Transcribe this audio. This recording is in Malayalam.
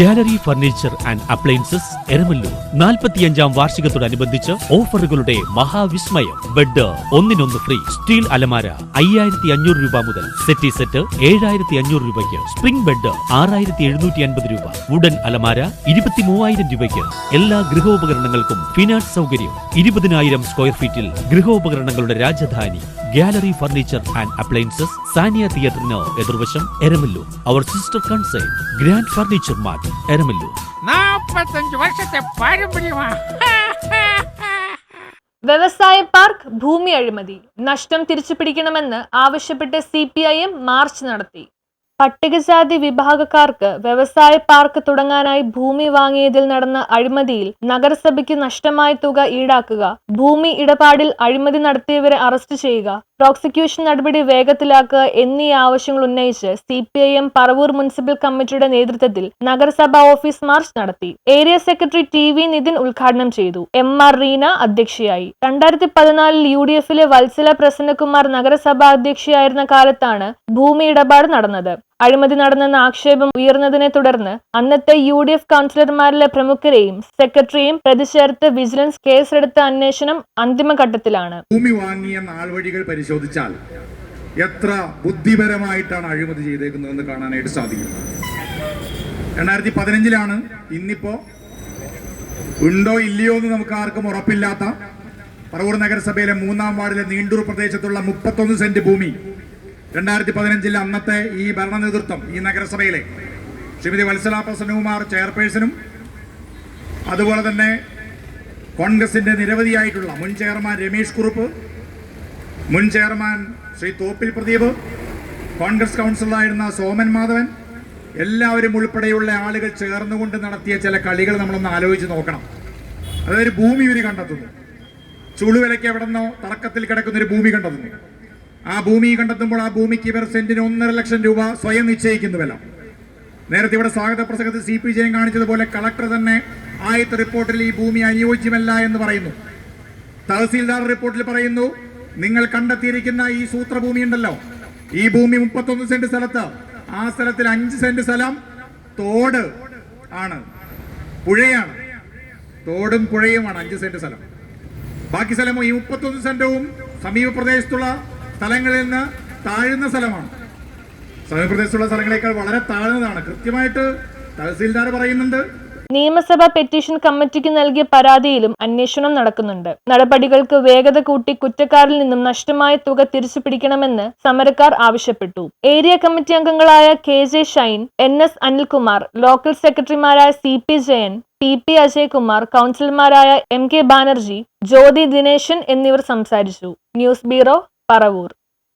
Gallery furniture and appliances Eramallur. നാൽപ്പത്തിയഞ്ചാം വാർഷികത്തോടനുബന്ധിച്ച് ഓഫറുകളുടെ മഹാവിസ്മയം. ബെഡ് ഒന്നിനൊന്ന് ഫ്രീ. സ്റ്റീൽ അലമാര അയ്യായിരത്തി അഞ്ഞൂറ് രൂപ മുതൽ സെറ്റി സെറ്റ് ഏഴായിരത്തി അഞ്ഞൂറ് രൂപയ്ക്ക്. സ്പ്രിംഗ് ബെഡ് ആറായിരത്തി എഴുന്നൂറ്റി അൻപത് രൂപ. വുഡൻ അലമാര ഇരുപത്തി മൂവായിരം രൂപയ്ക്ക്. എല്ലാ ഗൃഹോപകരണങ്ങൾക്കും ഫിനാൻസ് സൗകര്യം. ഇരുപതിനായിരം സ്ക്വയർ ഫീറ്റിൽ ഗൃഹോപകരണങ്ങളുടെ Rajdhani. Gallery furniture and appliances Sania തിയേറ്ററിന് എതിർവശം Eramallur. Our sister concern grand furniture mart Eramallur. വർഷത്തെ വ്യവസായ പാർക്ക് ഭൂമി അഴിമതി. നഷ്ടം തിരിച്ചു പിടിക്കണമെന്ന് ആവശ്യപ്പെട്ട് C P I M march നടത്തി. പട്ടികജാതി വിഭാഗക്കാർക്ക് വ്യവസായ പാർക്ക് തുടങ്ങാനായി ഭൂമി വാങ്ങിയതിൽ നടന്ന അഴിമതിയിൽ നഗരസഭയ്ക്ക് നഷ്ടമായ തുക ഈടാക്കുക ഭൂമി ഇടപാടിൽ അഴിമതി നടത്തിയവരെ അറസ്റ്റ് ചെയ്യുക പ്രോസിക്യൂഷൻ നടപടി വേഗത്തിലാക്കുക എന്നീ ആവശ്യങ്ങൾ ഉന്നയിച്ച് C P I M Paravur municipal കമ്മിറ്റിയുടെ നേതൃത്വത്തിൽ നഗരസഭാ ഓഫീസ് മാർച്ച് നടത്തി. Area secretary T V Nithin ഉദ്ഘാടനം ചെയ്തു. എം ആർ റീന അധ്യക്ഷയായി. രണ്ടായിരത്തി പതിനാലിൽ യു ഡി എഫിലെ വത്സല പ്രസന്നകുമാർ നഗരസഭാ അധ്യക്ഷയായിരുന്ന കാലത്താണ് ഭൂമി ഇടപാട് നടന്നത്. അഴിമതി നടന്നെന്ന ആക്ഷേപം ഉയർന്നതിനെ തുടർന്ന് അന്നത്തെ യു ഡി എഫ് കൗൺസിലർമാരിലെ പ്രമുഖരെയും സെക്രട്ടറിയും പ്രതിഷേധത്ത് വിജിലൻസ് കേസെടുത്ത അന്വേഷണം അന്തിമഘട്ടത്തിലാണ്. ഭൂമി വാങ്ങിയ നാൾവഴികൾ പരിശോധിച്ചാൽ എത്ര ബുദ്ധിപരമായിട്ടാണ് അഴിമതി ചെയ്തേക്കുന്നതെന്ന് കാണാനായിട്ട് സാധിക്കും. രണ്ടായിരത്തി പതിനഞ്ചിലാണ് ഇന്നിപ്പോ ഉണ്ടോ ഇല്ലയോ എന്ന് നമുക്ക് ആർക്കും ഉറപ്പില്ലാത്ത പറവൂർ നഗരസഭയിലെ മൂന്നാം വാർഡിലെ നീണ്ടൂർ പ്രദേശത്തുള്ള മുപ്പത്തൊന്ന് സെന്റ് ഭൂമി രണ്ടായിരത്തി പതിനഞ്ചിൽ അന്നത്തെ ഈ ഭരണ നേതൃത്വം ഈ നഗരസഭയിലെ ശ്രീമതി വത്സല പ്രസന്നകുമാർ ചെയർപേഴ്സണും അതുപോലെ തന്നെ കോൺഗ്രസിന്റെ നിരവധിയായിട്ടുള്ള മുൻ ചെയർമാൻ രമേഷ് കുറുപ്പ് മുൻ ചെയർമാൻ ശ്രീ തോപ്പിൽ പ്രദീപ് കോൺഗ്രസ് കൗൺസിലറായിരുന്ന സോമൻ മാധവൻ എല്ലാവരും ഉൾപ്പെടെയുള്ള ആളുകൾ ചേർന്നുകൊണ്ട് നടത്തിയ ചില കളികൾ നമ്മളൊന്ന് ആലോചിച്ച് നോക്കണം. അതായത് ഭൂമി ഇവർ കണ്ടെത്തുന്നു. ചുളുവിലയ്ക്ക് എവിടെന്നോ നിന്നോ തർക്കത്തിൽ കിടക്കുന്ന ഒരു ഭൂമി കണ്ടെത്തുന്നു. ആ ഭൂമി കണ്ടെത്തുമ്പോൾ ആ ഭൂമിക്ക് ഇവർ സെന്റിന് ഒന്നര ലക്ഷം രൂപ സ്വയം നിശ്ചയിക്കുന്നുവല്ലോ. നേരത്തെ ഇവിടെ സ്വാഗത പ്രസംഗത്തിൽ സി പി ജയൻ കാണിച്ചതുപോലെ കളക്ടർ തന്നെ ആദ്യത്തെ റിപ്പോർട്ടിൽ ഈ ഭൂമി അനുയോജ്യമല്ല എന്ന് പറയുന്നു. തഹസീൽദാർ റിപ്പോർട്ടിൽ പറയുന്നു നിങ്ങൾ കണ്ടെത്തിയിരിക്കുന്ന ഈ സൂത്രഭൂമി ഉണ്ടല്ലോ. ഈ ഭൂമി മുപ്പത്തൊന്ന് സെന്റ് സ്ഥലത്ത് ആ സ്ഥലത്തിൽ അഞ്ച് സെന്റ് സ്ഥലം തോട് ആണ്. പുഴയാണ്. തോടും പുഴയുമാണ് അഞ്ച് സെന്റ് സ്ഥലം. ബാക്കി സ്ഥലമോ ഈ മുപ്പത്തൊന്ന് സെന്റവും സമീപ പ്രദേശത്തുള്ള സ്ഥലങ്ങളിൽ നിന്ന് താഴുന്ന സ്ഥലമാണ്. സമീപപ്രദേശത്തുള്ള സ്ഥലങ്ങളേക്കാൾ വളരെ താഴ്ന്നതാണ്. കൃത്യമായിട്ട് തഹസീൽദാർ പറയുന്നുണ്ട്. നിയമസഭാ പെറ്റീഷൻ കമ്മിറ്റിക്ക് നൽകിയ പരാതിയിലും അന്വേഷണം നടക്കുന്നുണ്ട്. നടപടികൾക്ക് വേഗത കൂട്ടി കുറ്റക്കാരിൽ നിന്നും നഷ്ടമായ തുക തിരിച്ചു പിടിക്കണമെന്ന് സമരക്കാർ ആവശ്യപ്പെട്ടു. ഏരിയ കമ്മിറ്റി അംഗങ്ങളായ K J Shine N S Anilkumar local സെക്രട്ടറിമാരായ C P Jayan T P Ajaykumar കൗൺസിലർമാരായ എം കെ ബാനർജി ജ്യോതി ദിനേശൻ എന്നിവർ സംസാരിച്ചു. News bureau Paravur.